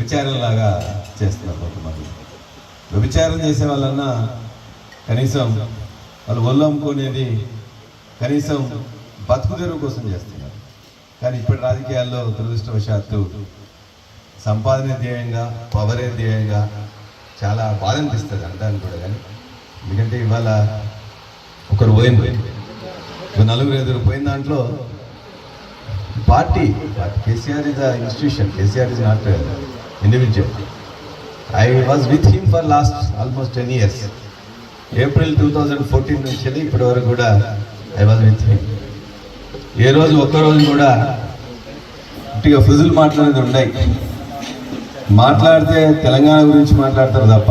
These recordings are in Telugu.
వ్యభిచారంలాగా చేస్తున్నారు కొంతమంది. వ్యభిచారం చేసే వాళ్ళన్నా కనీసం వాళ్ళు ఒళ్ళు కనీసం బతుకు తెరువు కోసం చేస్తున్నారు. కానీ ఇప్పటి రాజకీయాల్లో దురదృష్టవశాత్తు సంపాదన ధ్యేయంగా పవరే ధ్యేయంగా చాలా బాధ అనిపిస్తుంది అంటాను కూడా కానీ. ఎందుకంటే ఇవాళ ఒకరు పోయింది ఇప్పుడు నలుగురు ఎదురు పోయిన దాంట్లో party KCR is a institution KCR is not individual I was with him for last almost ten years April two thousand fourteen నుంచి ఇప్పటి వరకు కూడా ఐ వాజ్ విత్ హిమ్ ఏ రోజు ఒక్కరోజు కూడా ఇటుగా ఫుజులు మాట్లాడేది ఉన్నాయి. మాట్లాడితే తెలంగాణ గురించి మాట్లాడతారు తప్ప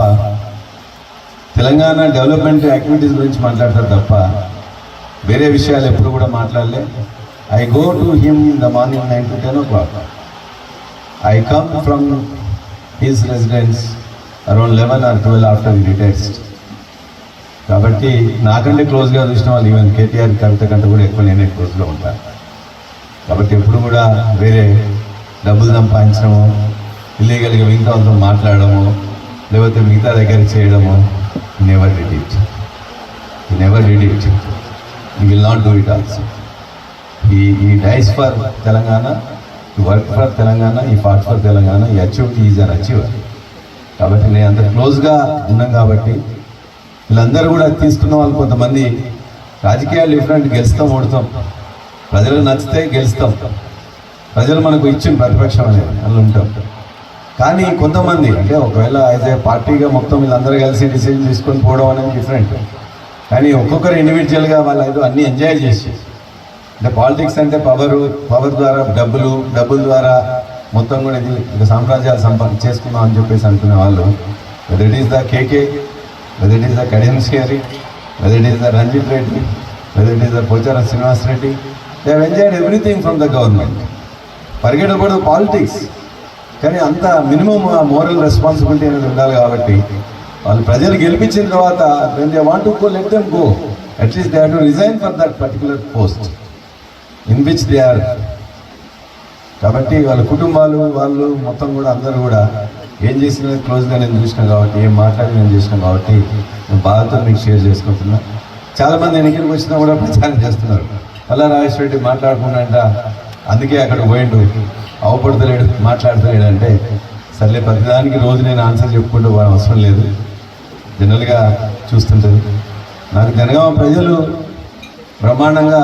తెలంగాణ డెవలప్మెంట్ యాక్టివిటీస్ గురించి మాట్లాడతారు తప్ప వేరే విషయాలు ఎప్పుడు కూడా మాట్లాడలే. I go to him in the morning nine to ten o'clock I come from his residence around eleven or twelve after retires కాబట్టి నాకంటే క్లోజ్గా చూసిన వాళ్ళు ఈవెన్ కేటీఆర్ కవిత కంటే కూడా ఎక్కువ నేనే క్లోజ్లో ఉంటాను కాబట్టి ఎప్పుడు కూడా వేరే డబ్బులు సంపాదించడము ఇల్లీగల్గా మిగతా వాళ్ళతో మాట్లాడము లేకపోతే మిగతా దగ్గర చేయడము never did never did it will not do it also he he dies for Telangana. Work for Telangana he fought for Telangana ఈ అచీవ్ ఈజ్ అన్ అచీవర్ కాబట్టి నేను అంత క్లోజ్గా ఉన్నాం కాబట్టి వీళ్ళందరూ కూడా తీసుకున్న వాళ్ళు కొంతమంది రాజకీయాలు డిఫరెంట్ గెలుస్తాం ఓడతాం. ప్రజలు నచ్చితే గెలుస్తాం. ప్రజలు మనకు ఇచ్చిన ప్రతిపక్షం అనేది అందులో ఉంటాం. కానీ కొంతమంది అంటే ఒకవేళ యాజ్ ఏ పార్టీగా మొత్తం వీళ్ళందరూ కలిసి డిసిజన్ తీసుకొని పోవడం అనేది డిఫరెంట్ కానీ ఒక్కొక్కరు ఇండివిజువల్గా వాళ్ళు ఏదో అన్నీ ఎంజాయ్ చేసి అంటే పాలిటిక్స్ అంటే పవర్ పవర్ ద్వారా డబ్బులు డబ్బుల ద్వారా మొత్తం కూడా ఇది ఇక సామ్రాజ్యాలు సంపా చేసుకుందాం అని చెప్పేసి అనుకునే వాళ్ళు. Whether it is the KK whether it is the Kadiyam Srihari whether it is the Ranjith Reddy whether it is the Pocharam Srinivas Reddy they have enjoyed everything from the government పరిగెట్టకూడదు politics కానీ అంత మినిమం మోరల్ రెస్పాన్సిబిలిటీ అనేది ఉండాలి కాబట్టి వాళ్ళు ప్రజలు గెలిపించిన తర్వాత when they want to go let them go at least they have to resign for that particular post in which they are కాబట్టి వాళ్ళ కుటుంబాలు వాళ్ళు మొత్తం కూడా అందరూ కూడా ఏం చేసినా క్లోజ్గా నేను చూసినా కాబట్టి ఏం మాట్లాడి నేను చూసినా కాబట్టి నేను బాధతో మీకు షేర్ చేసుకుంటున్నా. చాలామంది ఎన్నికలకు వచ్చినా కూడా ప్రచారం చేస్తున్నారు. అలా రాజేశ్వర రెడ్డి మాట్లాడుకున్నాంట అందుకే అక్కడ పోయిండు. అవపడతలేడు మాట్లాడతలేడు అంటే సర్లే ప్రతిదానికి రోజు నేను ఆన్సర్ చెప్పుకుంటూ పోవడం అవసరం లేదు. జనరల్గా చూస్తుంటుంది. నాకు జనగామ ప్రజలు బ్రహ్మాండంగా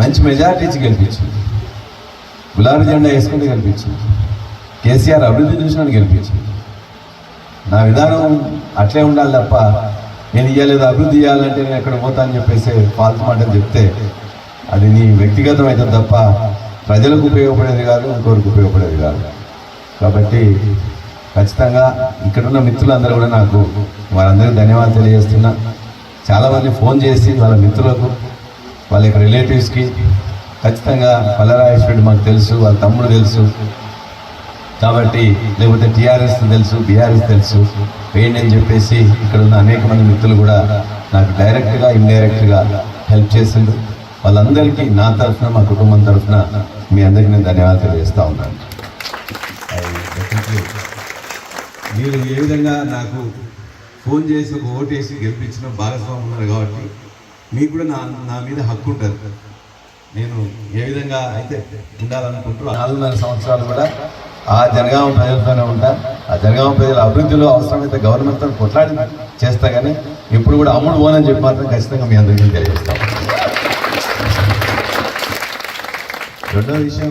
మంచి మెజార్టీ ఇచ్చి గెలిపించింది. గులాబీ జెండా వేసుకుంటే గెలిపించింది. కేసీఆర్ అభివృద్ధి చూసినట్టు గెలిపించింది. నా విధానం అట్లే ఉండాలి తప్ప నేను ఇవ్వలేదు అభివృద్ధి చేయాలంటే నేను ఎక్కడ పోతా అని చెప్పేసి ఫాల్తు మాటలు చెప్తే అది నీ వ్యక్తిగతం అవుతుంది తప్ప ప్రజలకు ఉపయోగపడేది కాదు ఇంకొకరికి ఉపయోగపడేది కాదు. కాబట్టి ఖచ్చితంగా ఇక్కడున్న మిత్రులందరూ కూడా నాకు వారందరికీ ధన్యవాదాలు తెలియజేస్తున్నా. చాలామంది ఫోన్ చేసి వాళ్ళ మిత్రులకు వాళ్ళ యొక్క రిలేటివ్స్కి ఖచ్చితంగా పల్లరాజేశ్వరుడు మాకు తెలుసు వాళ్ళ తమ్ముడు తెలుసు. కాబట్టి లేకపోతే టీఆర్ఎస్ తెలుసు బీఆర్ఎస్ తెలుసు. వేయండి అని చెప్పేసి ఇక్కడ ఉన్న అనేక మంది మిత్రులు కూడా నాకు డైరెక్ట్గా ఇండైరెక్ట్గా హెల్ప్ చేసిండు వాళ్ళందరికీ నా తరఫున మా కుటుంబం తరఫున మీ అందరికీ నేను ధన్యవాదాలు చేస్తూ ఉన్నాను. మీరు ఏ విధంగా నాకు ఫోన్ చేసి ఒక ఓటేసి వేసి గెలిపించిన భాగస్వామి ఉన్నారు కాబట్టి మీకు కూడా నా నా మీద హక్కు ఉంటుంది. నేను ఏ విధంగా అయితే ఉండాలనుకుంటున్నా నాలుగున్నర సంవత్సరాలు కూడా ఆ జనగామ ప్రజలతోనే ఉంటా. ఆ జనగామ ప్రజల అభివృద్ధిలో అవసరమైతే గవర్నమెంట్తో కొట్లాడి చేస్తా కానీ ఇప్పుడు కూడా అమ్ముడు పోనని చెప్పి మాత్రం ఖచ్చితంగా మీ అందరికీ తెలియజేస్తాం. రెండో విషయం